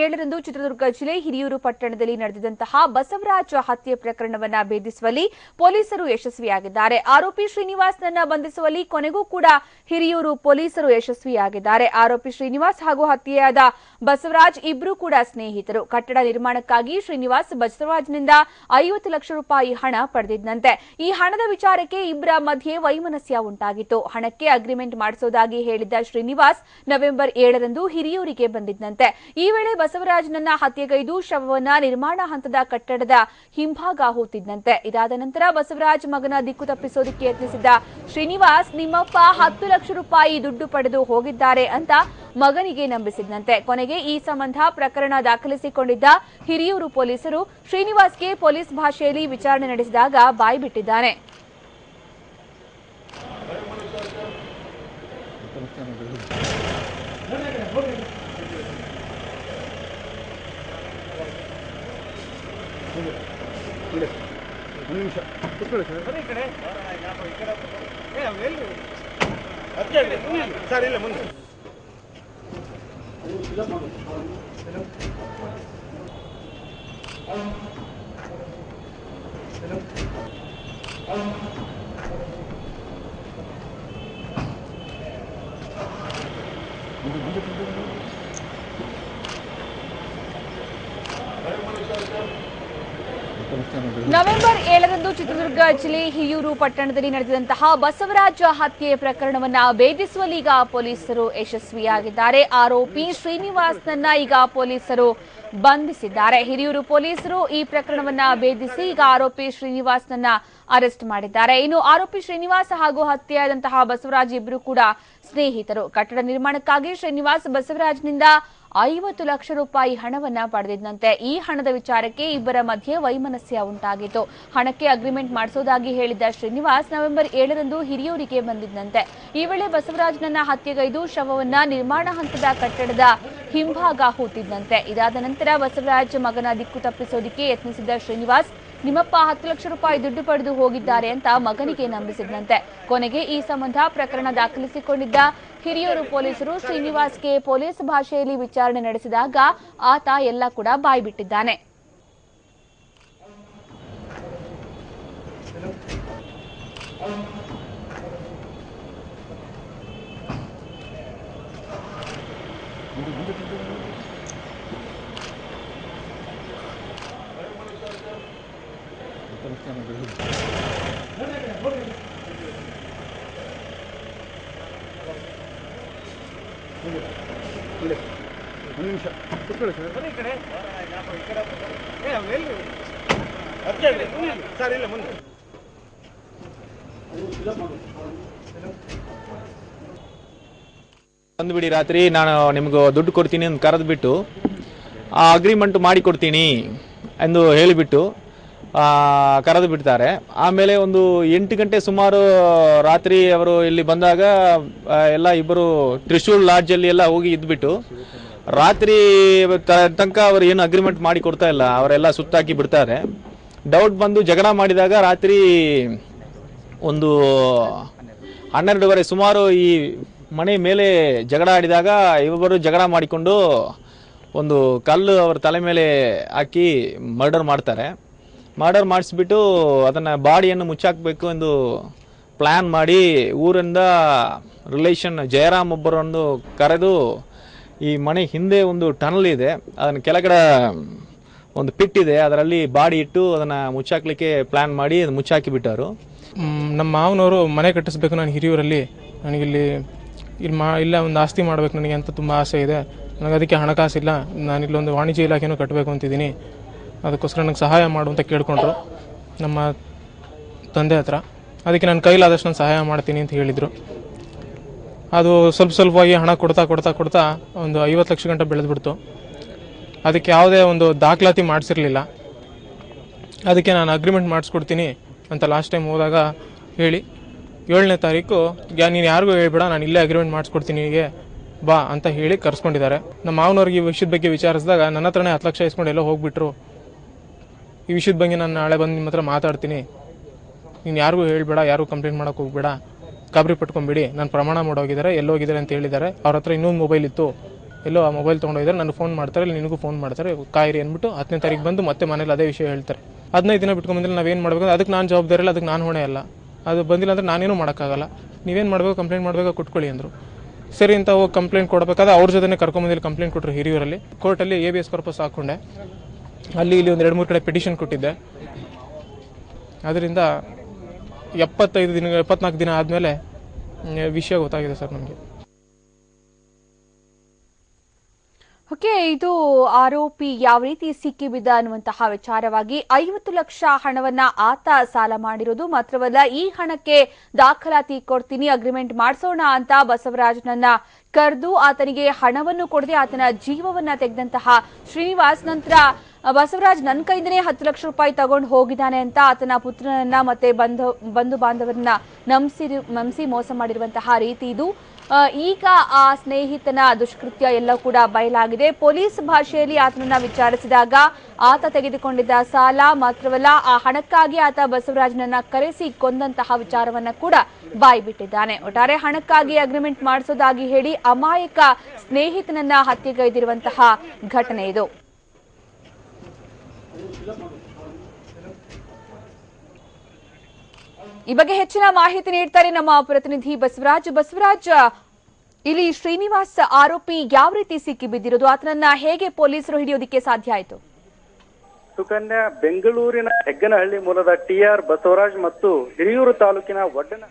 ಏಳರಂದು ಚಿತ್ರದುರ್ಗ ಜಿಲ್ಲೆ ಹಿರಿಯೂರು ಪಟ್ಟಣದಲ್ಲಿ ನಡೆದಂತಹ ಬಸವರಾಜ ಹತ್ಯೆ ಪ್ರಕರಣವನ್ನ ಭೇದಿಸುವಲ್ಲಿ ಪೊಲೀಸರು ಯಶಸ್ವಿಯಾಗಿದ್ದಾರೆ. ಆರೋಪಿ ಶ್ರೀನಿವಾಸ್ನನ್ನ ಬಂಧಿಸುವಲ್ಲಿ ಕೊನೆಗೂ ಕೂಡ ಹಿರಿಯೂರು ಪೊಲೀಸರು ಯಶಸ್ವಿಯಾಗಿದ್ದಾರೆ. ಆರೋಪಿ ಶ್ರೀನಿವಾಸ್ ಹಾಗೂ ಹತ್ಯೆಯಾದ ಬಸವರಾಜ್ ಇಬ್ಬರೂ ಕೂಡ ಸ್ನೇಹಿತರು. ಕಟ್ಟಡ ನಿರ್ಮಾಣಕ್ಕಾಗಿ ಶ್ರೀನಿವಾಸ್ ಬಸವರಾಜ್ನಿಂದ ಐವತ್ತು ಲಕ್ಷ ರೂಪಾಯಿ ಹಣ ಪಡೆದಿದ್ದಂತೆ. ಈ ಹಣದ ವಿಚಾರಕ್ಕೆ ಇಬ್ಬರ ಮಧ್ಯೆ ವೈಮನಸ್ಯ ಉಂಟಾಗಿತ್ತು. ಹಣಕ್ಕೆ ಅಗ್ರಿಮೆಂಟ್ ಮಾಡಿಸೋದಾಗಿ ಹೇಳಿದ್ದ ಶ್ರೀನಿವಾಸ್ ನವೆಂಬರ್ ಏಳರಂದು ಹಿರಿಯೂರಿಗೆ ಬಂದಿದ್ದಂತೆ. ಈ ವೇಳೆ ಬಸವರಾಜ್ನನ್ನ ಹತ್ಯೆಗೈದು ಶವವನ್ನ ನಿರ್ಮಾಣ ಹಂತದ ಕಟ್ಟಡದ ಹಿಂಭಾಗ ಹೂತಿದ್ದಂತೆ. ಇದಾದ ನಂತರ ಬಸವರಾಜ್ ಮಗನ ದಿಕ್ಕು ತಪ್ಪಿಸೋದಕ್ಕೆ ಯತ್ನಿಸಿದ್ದ ಶ್ರೀನಿವಾಸ್ ನಿಮ್ಮಪ್ಪ ಹತ್ತು ಲಕ್ಷ ರೂಪಾಯಿ ದುಡ್ಡು ಪಡೆದು ಹೋಗಿದ್ದಾರೆ ಅಂತ ಮಗನಿಗೆ ನಂಬಿಸಿದ್ದಂತೆ. ಕೊನೆಗೆ ಈ ಸಂಬಂಧ ಪ್ರಕರಣ ದಾಖಲಿಸಿಕೊಂಡಿದ್ದ ಹಿರಿಯೂರು ಪೊಲೀಸರು ಶ್ರೀನಿವಾಸ್ಗೆ ಪೊಲೀಸ್ ಭಾಷೆಯಲ್ಲಿ ವಿಚಾರಣೆ ನಡೆಸಿದಾಗ ಬಾಯ್ಬಿಟ್ಟಿದ್ದಾನೆ ಒಂದು ನಿಮಿಷ ಕೂತ್ಕೊಳ್ಳಿ ಸರ್ ಸರ್ ಇಲ್ಲ ಮುಂದೆ ನವೆಂಬರ್ ಏಳರಂದು ಚಿತ್ರದುರ್ಗ ಜಿಲ್ಲೆ ಹಿಯೂರು ಪಟ್ಟಣದಲ್ಲಿ ನಡೆದಂತಹ ಬಸವರಾಜ ಹತ್ಯೆ ಪ್ರಕರಣವನ್ನ ಭೇದಿಸುವಲ್ಲಿ ಈಗ ಪೊಲೀಸರು ಯಶಸ್ವಿಯಾಗಿದ್ದಾರೆ. ಆರೋಪಿ ಶ್ರೀನಿವಾಸ್ನನ್ನ ಈಗ ಪೊಲೀಸರು ಬಂಧಿಸಿದ್ದಾರೆ. ಹಿರಿಯೂರು ಪೊಲೀಸರು ಈ ಪ್ರಕರಣವನ್ನ ಭೇದಿಸಿ ಈಗ ಆರೋಪಿ ಶ್ರೀನಿವಾಸ್ನನ್ನ ಅರೆಸ್ಟ್ ಮಾಡಿದ್ದಾರೆ. ಇನ್ನು ಆರೋಪಿ ಶ್ರೀನಿವಾಸ್ ಹಾಗೂ ಹತ್ಯೆಯಾದಂತಹ ಬಸವರಾಜ್ ಇಬ್ಬರು ಕೂಡ ಸ್ನೇಹಿತರು. ಕಟ್ಟಡ ನಿರ್ಮಾಣಕ್ಕಾಗಿ ಶ್ರೀನಿವಾಸ್ ಬಸವರಾಜ್ನಿಂದ ಐವತ್ತು ಲಕ್ಷ ರೂಪಾಯಿ ಹಣವನ್ನ ಪಡೆದಿದ್ದಂತೆ ಈ ಹಣದ ವಿಚಾರಕ್ಕೆ ಇಬ್ಬರ ಮಧ್ಯೆ ವೈಮನಸ್ಯ ಉಂಟಾಗಿತ್ತು. ಹಣಕ್ಕೆ ಅಗ್ರಿಮೆಂಟ್ ಮಾಡಿಸೋದಾಗಿ ಹೇಳಿದ್ದ ಶ್ರೀನಿವಾಸ್ ನವೆಂಬರ್ ಏಳರಂದು ಹಿರಿಯೂರಿಗೆ ಬಂದಿದ್ದಂತೆ. ಈ ವೇಳೆ ಬಸವರಾಜ್ನನ್ನ ಹತ್ಯೆಗೈದು ಶವವನ್ನ ನಿರ್ಮಾಣ ಹಂತದ ಕಟ್ಟಡದ ಹಿಂಭಾಗ ಹೂತಿದ್ದಂತೆ. ಇದಾದ ನಂತರ ಬಸವರಾಜ್ ಮಗನ ದಿಕ್ಕು ತಪ್ಪಿಸೋದಿಕ್ಕೆ ಯತ್ನಿಸಿದ್ದ ಶ್ರೀನಿವಾಸ್, ನಿಮ್ಮಪ್ಪ ಹತ್ತು ಲಕ್ಷ ರೂಪಾಯಿ ದುಡ್ಡು ಪಡೆದು ಹೋಗಿದ್ದಾರೆ ಅಂತ ಮಗನಿಗೆ ನಂಬಿಸಿದ್ದಂತೆ. ಕೊನೆಗೆ ಈ ಸಂಬಂಧ ಪ್ರಕರಣ ದಾಖಲಿಸಿಕೊಂಡಿದ್ದ ಹಿರಿಯೂರು ಪೊಲೀಸರು ಶ್ರೀನಿವಾಸ್ಗೆ ಪೊಲೀಸ್ ಭಾಷೆಯಲ್ಲಿ ವಿಚಾರಣೆ ನಡೆಸಿದಾಗ ಆತ ಎಲ್ಲ ಕೂಡ ಬಾಯ್ಬಿಟ್ಟಿದ್ದಾನೆ. ಇಲ್ಲಿ. ಒಂದು ನಿಮಿಷ. ಕೂತ್ಕೊಳ್ಳಿ ಸರ್. ಸರ್ ಇಲ್ಲ ಮುಂದೆ. ಬಂದ್ಬಿಡಿ ರಾತ್ರಿ ನಾನು ನಿಮ್ಗೆ ದುಡ್ಡು ಕೊಡ್ತೀನಿ ಅಂತ ಕರೆದ್ಬಿಟ್ಟು ಆ ಅಗ್ರಿಮೆಂಟ್ ಮಾಡಿ ಕೊಡ್ತೀನಿ ಎಂದು ಹೇಳಿಬಿಟ್ಟು ಕರೆದು ಬಿಡ್ತಾರೆ. ಆಮೇಲೆ ಒಂದು ಎಂಟು ಗಂಟೆ ಸುಮಾರು ರಾತ್ರಿ ಅವರು ಇಲ್ಲಿ ಬಂದಾಗ ಎಲ್ಲ ಇಬ್ಬರು ತ್ರಿಶೂಲ್ ಲಾಡ್ಜಲ್ಲಿ ಎಲ್ಲ ಹೋಗಿ ಇದ್ಬಿಟ್ಟು, ರಾತ್ರಿ ತನಕ ಅವರು ಏನು ಅಗ್ರಿಮೆಂಟ್ ಮಾಡಿ ಕೊಡ್ತಾ ಇಲ್ಲ. ಅವರೆಲ್ಲ ಸುತ್ತಾಕಿ ಬಿಡ್ತಾರೆ. ಡೌಟ್ ಬಂದು ಜಗಳ ಮಾಡಿದಾಗ ರಾತ್ರಿ ಒಂದು ಹನ್ನೆರಡುವರೆ ಸುಮಾರು ಈ ಮನೆ ಮೇಲೆ ಜಗಳ ಆಡಿದಾಗ ಇವರು ಜಗಳ ಮಾಡಿಕೊಂಡು ಒಂದು ಕಲ್ಲು ಅವರ ತಲೆ ಮೇಲೆ ಹಾಕಿ ಮರ್ಡರ್ ಮಾಡ್ತಾರೆ. ಮರ್ಡರ್ ಮಾಡಿಸ್ಬಿಟ್ಟು ಅದನ್ನು ಬಾಡಿಯನ್ನು ಮುಚ್ಚಾಕಬೇಕು ಎಂದು ಪ್ಲ್ಯಾನ್ ಮಾಡಿ ಊರಿಂದ ರಿಲೇಷನ್ ಜಯರಾಮ್ ಒಬ್ಬರನ್ನು ಕರೆದು ಈ ಮನೆ ಹಿಂದೆ ಒಂದು ಟನಲ್ ಇದೆ. ಅದನ್ನು ಕೆಳಗಡೆ ಒಂದು ಪಿಟ್ ಇದೆ. ಅದರಲ್ಲಿ ಬಾಡಿ ಇಟ್ಟು ಅದನ್ನು ಮುಚ್ಚಾಕ್ಲಿಕ್ಕೆ ಪ್ಲ್ಯಾನ್ ಮಾಡಿ ಅದು ಮುಚ್ಚಾಕಿ ಬಿಟ್ಟರು ನಮ್ಮ ಮಾವನವರು ಮನೆ ಕಟ್ಟಿಸ್ಬೇಕು ನಾನು ಹಿರಿಯೂರಲ್ಲಿ. ನನಗಿಲ್ಲಿ ಇಲ್ಲಿ ಮಾ, ಇಲ್ಲ ಒಂದು ಆಸ್ತಿ ಮಾಡಬೇಕು ನನಗೆ ಅಂತ ತುಂಬ ಆಸೆ ಇದೆ. ನನಗೆ ಅದಕ್ಕೆ ಹಣಕಾಸಿಲ್ಲ. ನಾನಿಲ್ಲಿ ಒಂದು ವಾಣಿಜ್ಯ ಇಲಾಖೆನೂ ಕಟ್ಟಬೇಕು ಅಂತಿದ್ದೀನಿ. ಅದಕ್ಕೋಸ್ಕರ ನನಗೆ ಸಹಾಯ ಮಾಡು ಅಂತ ಕೇಳಿಕೊಂಡ್ರು ನಮ್ಮ ತಂದೆ ಹತ್ರ. ಅದಕ್ಕೆ ನನ್ನ ಕೈಲಾದಷ್ಟು ನಾನು ಸಹಾಯ ಮಾಡ್ತೀನಿ ಅಂತ ಹೇಳಿದರು. ಅದು ಸ್ವಲ್ಪ ಸ್ವಲ್ಪವಾಗಿ ಹಣ ಕೊಡ್ತಾ ಕೊಡ್ತಾ ಕೊಡ್ತಾ ಒಂದು ಐವತ್ತು ಲಕ್ಷ ಗಂಟೆ ಬೆಳೆದ್ಬಿಡ್ತು. ಅದಕ್ಕೆ ಯಾವುದೇ ಒಂದು ದಾಖಲಾತಿ ಮಾಡಿಸಿರಲಿಲ್ಲ. ಅದಕ್ಕೆ ನಾನು ಅಗ್ರಿಮೆಂಟ್ ಮಾಡಿಸ್ಕೊಡ್ತೀನಿ ಅಂತ ಲಾಸ್ಟ್ ಟೈಮ್ ಹೋದಾಗ ಹೇಳಿ. ಏಳನೇ ತಾರೀಕು ಯಾ ನೀನು ಯಾರಿಗೂ ಹೇಳ್ಬೇಡ, ನಾನು ಇಲ್ಲೇ ಅಗ್ರಿಮೆಂಟ್ ಮಾಡಿಸ್ಕೊಡ್ತೀನಿ ಹೀಗೆ ಬಾ ಅಂತ ಹೇಳಿ ಕರ್ಸ್ಕೊಂಡಿದ್ದಾರೆ. ನಮ್ಮ ಮಾವನವ್ರಿಗೆ ಈ ವಿಷಯದ ಬಗ್ಗೆ ವಿಚಾರಿಸಿದಾಗ ನನ್ನ ಹತ್ರನೇ ಹತ್ತು ಲಕ್ಷ ಇಸ್ಕೊಂಡು ಎಲ್ಲೋ ಹೋಗ್ಬಿಟ್ರು. ಈ ವಿಷಯದ ಬಗ್ಗೆ ನಾನು ನಾಳೆ ಬಂದು ನಿಮ್ಮ ಹತ್ರ ಮಾತಾಡ್ತೀನಿ. ನೀನು ಯಾರಿಗೂ ಹೇಳಬೇಡ, ಯಾರಿಗೂ ಕಂಪ್ಲೇಂಟ್ ಮಾಡೋಕೆ ಹೋಗ್ಬೇಡ. ಗಾಬರಿ ಪಟ್ಕೊಂಬಿಡಿ ನಾನು ಪ್ರಮಾಣ ಮಾಡೋಗಿದ್ದಾರೆ, ಎಲ್ಲೋಗಿದ್ದಾರೆ ಅಂತ ಹೇಳಿದ್ದಾರೆ. ಅವ್ರ ಹತ್ರ ಇನ್ನೊಂದು ಮೊಬೈಲ್ ಇತ್ತು. ಎಲ್ಲೋ ಆ ಮೊಬೈಲ್ ತೊಗೊಂಡೋಗಿದ್ದಾರೆ, ನನಗೆ ಫೋನ್ ಮಾಡ್ತಾರೆ, ಇಲ್ಲಿ ನಿನಗೂ ಫೋನ್ ಮಾಡ್ತಾರೆ. ಕಾಯಿರಿ ಅಂದ್ಬಿಟ್ಟು ಹತ್ತನೇ ತಾರೀಕು ಬಂದು ಮತ್ತೆ ಮನೇಲಿ ಅದೇ ವಿಷಯ ಹೇಳ್ತಾರೆ. ಹದಿನೈದು ದಿನ ಬಿಟ್ಕೊಂಡ್ಬಂದ್ರೆ ನಾವೇನು ಮಾಡಬೇಕು? ಅದಕ್ಕೆ ನಾನು ಜವಾಬ್ದಾರಿ ಇಲ್ಲ ಅದಕ್ಕೆ ನಾನು ಹೊಣೆ ಅಲ್ಲ. ಅದು ಬಂದಿಲ್ಲ ಅಂದರೆ ನಾನೇನು ಮಾಡೋಕ್ಕಾಗಲ್ಲ. ನೀವೇನು ಮಾಡಬೇಕು ಕಂಪ್ಲೇಂಟ್ ಮಾಡಬೇಕು ಕೊಟ್ಕೊಳ್ಳಿ ಅಂದರು. ಸರಿ ಅಂತ ಹೋಗಿ ಕಂಪ್ಲೇಂಟ್ ಕೊಡಬೇಕಾದ್ರೆ ಅವ್ರ ಜೊತೆ ಕರ್ಕೊಂಬಂದಿಲ್ಲ ಕಂಪ್ಲೇಂಟ್ ಕೊಟ್ಟರು ಹಿರಿಯೂರಲ್ಲಿ. ಕೋರ್ಟಲ್ಲಿ ಎ ಬಿ ಎಸ್ ಕಾರ್ಪಸ್ ಹಾಕ್ಕೊಂಡೆ ಅಲ್ಲಿ ಇಲ್ಲಿ ಒಂದು ಎರಡು ಮೂರು ಕಡೆ ಪಿಟಿಷನ್ ಕೊಟ್ಟಿದ್ದೆ. ಅದರಿಂದ ಎಪ್ಪತ್ತೈದು ದಿನ, ಎಪ್ಪತ್ನಾಲ್ಕು ದಿನ ಆದಮೇಲೆ ವಿಷಯ ಗೊತ್ತಾಗಿದೆ ಸರ್ ನಮಗೆ. ಓಕೆ, ಇದು ಆರೋಪಿ ಯಾವ ರೀತಿ ಸಿಕ್ಕಿಬಿದ್ದ ಅನ್ನುವಂತಹ ವಿಚಾರವಾಗಿ ಐವತ್ತು ಲಕ್ಷ ಹಣವನ್ನ ಆತ ಸಾಲ ಮಾಡಿರೋದು ಮಾತ್ರವಲ್ಲ, ಈ ಹಣಕ್ಕೆ ದಾಖಲಾತಿ ಕೊಡ್ತೀನಿ, ಅಗ್ರಿಮೆಂಟ್ ಮಾಡಿಸೋಣ ಅಂತ ಬಸವರಾಜನನ್ನ ಕರೆದು ಆತನಿಗೆ ಹಣವನ್ನು ಕೊಡದೆ ಆತನ ಜೀವವನ್ನ ತೆಗೆದಂತಹ ಶ್ರೀನಿವಾಸ್ ನಂತರ ಬಸವರಾಜ್ ನನ್ನ ಕೈಯಿಂದನೇ ಹತ್ತು ಲಕ್ಷ ರೂಪಾಯಿ ತಗೊಂಡು ಹೋಗಿದ್ದಾನೆ ಅಂತ ಆತನ ಪುತ್ರನನ್ನ ಮತ್ತೆ ಬಂಧು ಬಂಧು ಬಾಂಧವರನ್ನ ನಂಬಿಸಿ ನಂಬಿಸಿ ಮೋಸ ಮಾಡಿರುವಂತಹ ರೀತಿ ಇದು. ಈಗ ಆ ಸ್ನೇಹಿತನ ದುಷ್ಕೃತ್ಯ ಎಲ್ಲ ಕೂಡ ಬಯಲಾಗಿದೆ. ಪೊಲೀಸ್ ಭಾಷೆಯಲ್ಲಿ ಆತನನ್ನ ವಿಚಾರಿಸಿದಾಗ ಆತ ತೆಗೆದುಕೊಂಡಿದ್ದ ಸಾಲ ಮಾತ್ರವಲ್ಲ, ಆ ಹಣಕ್ಕಾಗಿ ಆತ ಬಸವರಾಜ್ನನ್ನ ಕರೆಸಿ ಕೊಂದಂತಹ ವಿಚಾರವನ್ನ ಕೂಡ ಬಾಯ್ಬಿಟ್ಟಿದ್ದಾನೆ. ಒಟ್ಟಾರೆ ಹಣಕ್ಕಾಗಿ ಅಗ್ರಿಮೆಂಟ್ ಮಾಡಿಸೋದಾಗಿ ಹೇಳಿ ಅಮಾಯಕ ಸ್ನೇಹಿತನನ್ನ ಹತ್ಯೆಗೈದಿರುವಂತಹ ಘಟನೆ ಇದು. ಈ ಬಗ್ಗೆ ಹೆಚ್ಚಿನ ಮಾಹಿತಿ ನೀಡ್ತಾರೆ ನಮ್ಮ ಪ್ರತಿನಿಧಿ ಬಸವರಾಜ್. ಬಸವರಾಜ್, ಇಲ್ಲಿ ಶ್ರೀನಿವಾಸ್ ಆರೋಪಿ ಯಾವ ರೀತಿ ಸಿಕ್ಕಿ ಬಿದ್ದಿರೋದು? ಆತನನ್ನ ಹೇಗೆ ಪೊಲೀಸರು ಹಿಡಿಯೋದಿಕ್ಕೆ ಸಾಧ್ಯ ಆಯ್ತು? ಸುಕನ್ಯಾ, ಬೆಂಗಳೂರಿನ ಹೆಗ್ಗನಹಳ್ಳಿ ಮೂಲದ ಟಿಆರ್ ಬಸವರಾಜ್ ಮತ್ತು ಹಿರಿಯೂರು ತಾಲೂಕಿನ ಒಡ್ಡನ